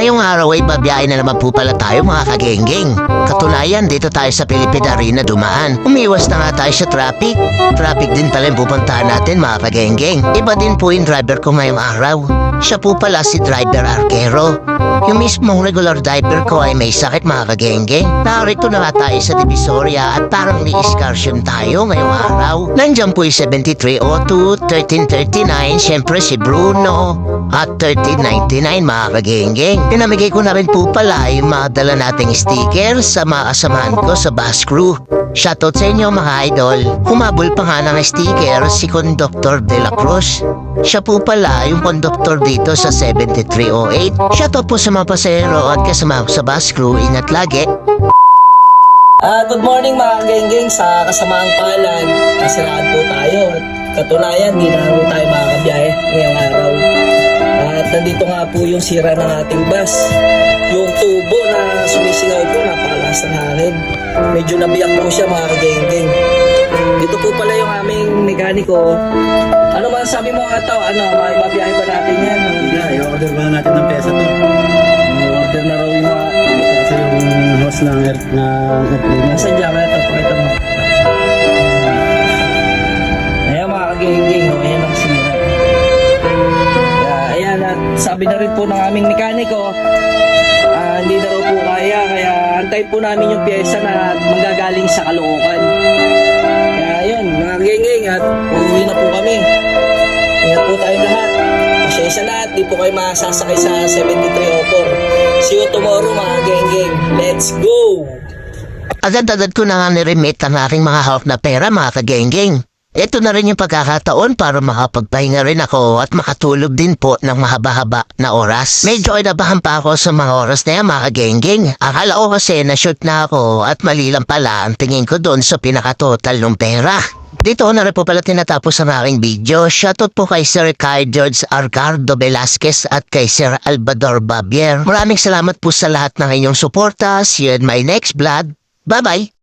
Ngayong araw ay babiyahe na naman po pala tayo mga kagenggeng. Katunayan, dito tayo sa Pilipina Arena dumaan. Umiwas na nga tayo sa traffic. Traffic din pala yung pupuntahan natin mga kagenggeng. Iba din po yung driver ko ngayong araw. Siya po pala si Driver Arquero. Yung mismong regular driver ko ay may sakit mga kagenggeng. Narito na tayo sa Divisoria at parang may excursion tayo ngayong araw. Nandyan po yung 7302, 1339, syempre si Bruno at 1399 mga kagenggeng. Pinamigay ko na rin po pala yung mga dala nating sticker sa mga ko sa bus crew. Shoutout sa inyo mga idol. Humabol pa nga ng sticker si Conductor De La Cruz. Siya po pala yung conductor dito sa 7308. Shoutout po sa mga pasahero at kasama ko sa bus crew. Ingat lagi. Ah, good morning mga genggeng sa kasamaang palan. Nasiraan po tayo. At Katunayan, di na po tayo makakabiyahe ngayong araw. At nandito nga po yung sira ng ating bus. Yung tubo na sumisingaw po, napakalakas ng hangin. Medyo nabiyak po siya mga genggeng. Dito po pala yung aming mekaniko. Ano man sabi mo nga tao? Ano, mabiyahe ba natin yan? Yeah, i-order ba natin ng pesa to? Order na raw yung mga... Ito kasi yung host ng air, ng airplane. Nasaan dyan? Kaya ito, pakita mo. Ayan mga kagenggeng, no? ayan ang sira. Kaya, ayan, at sabi na rin po ng aming mekaniko, ah, hindi na raw po kaya, kaya antay po namin yung pyesa na manggagaling sa Caloocan. Pasensya na at di po kayo masasakay sa 7304. See you tomorrow mga genggeng. Let's go! Agad-agad ko na nga niremit ang aking mga half na pera mga kagenggeng. Ito na rin yung pagkakataon para makapagpahinga rin ako at makatulog din po ng mahaba-haba na oras. Medyo inabahan pa ako sa mga oras na yan mga kagenggeng. Akala ko kasi na-shoot na ako at mali lang pala ang tingin ko doon sa pinakatotal ng pera. Dito na rin po pala tinatapos ang aking video. Shoutout po kay Sir Kai George Arcardo Velasquez at kay Sir Albador Babier. Maraming salamat po sa lahat ng inyong suporta. See you in my next vlog. Bye-bye!